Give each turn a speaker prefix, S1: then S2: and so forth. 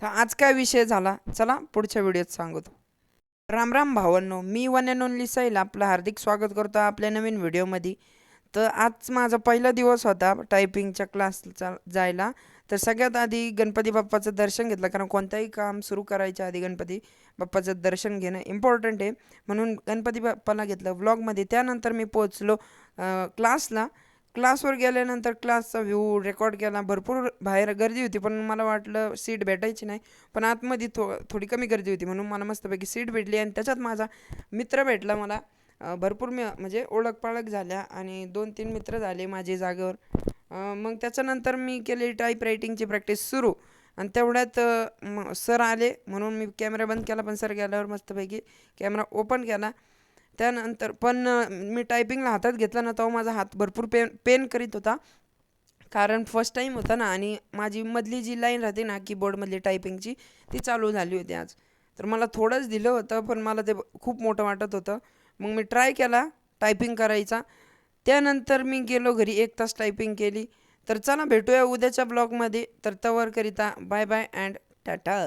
S1: तर आज काय विषय झाला? चला पुढच्या व्हिडिओत सांगतो राम राम भावांनो मी वन अँड ओनली सैल आपलं हार्दिक स्वागत करतो आपल्या नवीन व्हिडिओमध्ये. तर आज माझा पहिला दिवस होता टायपिंगच्या क्लासचा जायला. तर सगळ्यात आधी गणपती बाप्पाचं दर्शन घेतलं कारण कोणतंही काम सुरू करायच्या आधी गणपती बाप्पाचं दर्शन घेणं इम्पॉर्टंट आहे. म्हणून गणपती बाप्पाला घेतलं व्लॉगमध्ये त्यानंतर मी पोचलो क्लासला क्लासवर गेल्यानंतर क्लासचा व्ह्यू रेकॉर्ड केला भरपूर बाहेर गर्दी होती पण मला वाटलं सीट भेटायची नाही. पण आतमध्ये थो थोडी कमी गर्दी होती म्हणून मला मस्तपैकी सीट भेटली आणि त्याच्यात माझा मित्र भेटला मला. भरपूर मी म्हणजे ओळख पाळख झाल्या आणि दोन तीन मित्र झाले माझे जागेवर. मग त्याच्यानंतर मी केली टाईप रायटिंगची प्रॅक्टिस सुरू. आणि तेवढ्यात सर आले म्हणून मी कॅमेरा बंद केला पण सर गेल्यावर मस्तपैकी कॅमेरा ओपन केला. त्यानंतर पण मी टायपिंगला हातात घेतला ना तेव्हा माझा हात भरपूर पेन पेन करीत होता. कारण फर्स्ट टाईम होता ना आणि माझी मधली जी लाईन राहते ना कीबोर्डमधली टायपिंगची ती चालू झाली होती आज. तर मला थोडंच दिलं होतं पण मला ते खूप मोठं वाटत होतं. मग मी ट्राय केला टायपिंग करायचा. त्यानंतर मी गेलो घरी एक तास टायपिंग केली. तर चला भेटूया उद्याच्या ब्लॉगमध्ये तर तवरकरिता बाय बाय अँड टाटा